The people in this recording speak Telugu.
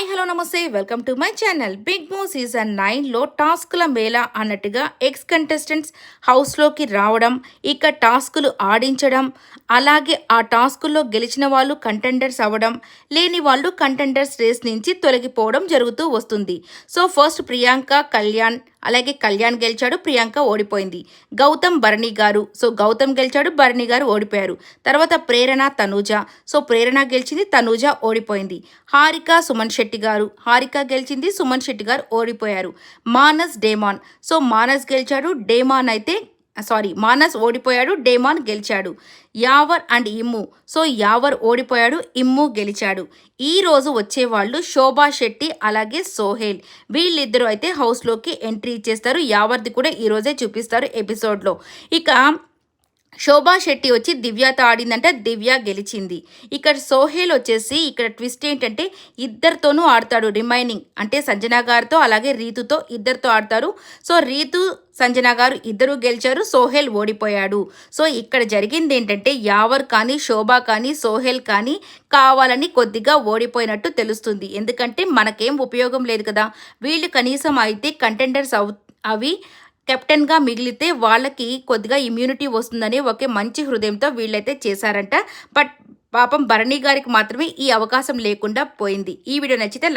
Bye. హలో నమస్తే. Welcome to my channel Bigg Boss season నైన్లో టాస్కుల మేళ అన్నట్టుగా ఎక్స్ కంటెస్టెంట్స్ హౌస్లోకి రావడం ఇక టాస్కులు ఆడించడం అలాగే ఆ టాస్కుల్లో గెలిచిన వాళ్ళు కంటెండర్స్ అవ్వడం లేని వాళ్ళు కంటెండర్స్ రేస్ నుంచి తొలగిపోవడం జరుగుతూ వస్తుంది. సో ఫస్ట్ ప్రియాంక కళ్యాణ్ అలాగే కళ్యాణ్ గెలిచాడు ప్రియాంక ఓడిపోయింది. గౌతమ్ భరణి గారు సో గౌతమ్ గెలిచాడు భరణి గారు ఓడిపోయారు. తర్వాత ప్రేరణ తనూజ సో ప్రేరణ గెలిచింది తనూజ ఓడిపోయింది. హారిక సుమన్ శెట్టి గారు గారు హారిక గెలిచింది సుమన్ శెట్టి గారు ఓడిపోయారు. మానస్ డేమాన్. సో మానస్ గెలిచాడు డేమాన్ అయితే సారీ మానస్ ఓడిపోయాడు డేమాన్ గెలిచాడు. యావర్ అండ్ ఇమ్ము. సో యావర్ ఓడిపోయాడు ఇమ్ము గెలిచాడు. ఈ రోజు వచ్చేవాళ్ళు శోభా శెట్టి అలాగే సోహేల్. వీళ్ళిద్దరూ అయితే హౌస్లోకి ఎంట్రీ ఇచ్చేస్తారు. యావర్ది కూడా ఈరోజే చూపిస్తారు ఎపిసోడ్లో. ఇక శోభా శెట్టి వచ్చి దివ్యతో ఆడిందంటే దివ్య గెలిచింది. ఇక్కడ సోహేల్ వచ్చేసి ఇక్కడ ట్విస్ట్ ఏంటంటే ఇద్దరితోనూ ఆడతాడు రిమైనింగ్. అంటే సంజన గారితో అలాగే రీతుతో ఇద్దరితో ఆడతారు. సో రీతు సంజన గారు ఇద్దరు గెలిచారు సోహెల్ ఓడిపోయాడు. సో ఇక్కడ జరిగింది ఏంటంటే యావర్ కానీ శోభా కానీ సోహెల్ కానీ కావాలని కొద్దిగా ఓడిపోయినట్టు తెలుస్తుంది. ఎందుకంటే మనకేం ఉపయోగం లేదు కదా. వీళ్ళు కనీసం అయితే కంటెండర్స్ అవు అవి కెప్టెన్గా మిగిలితే వాళ్ళకి కొద్దిగా ఇమ్యూనిటీ వస్తుందని ఒకే మంచి హృదయంతో వీళ్ళైతే చేశారంట. బట్ పాపం భరణి గారికి మాత్రమే ఈ అవకాశం లేకుండా పోయింది. ఈ వీడియో నచ్చితే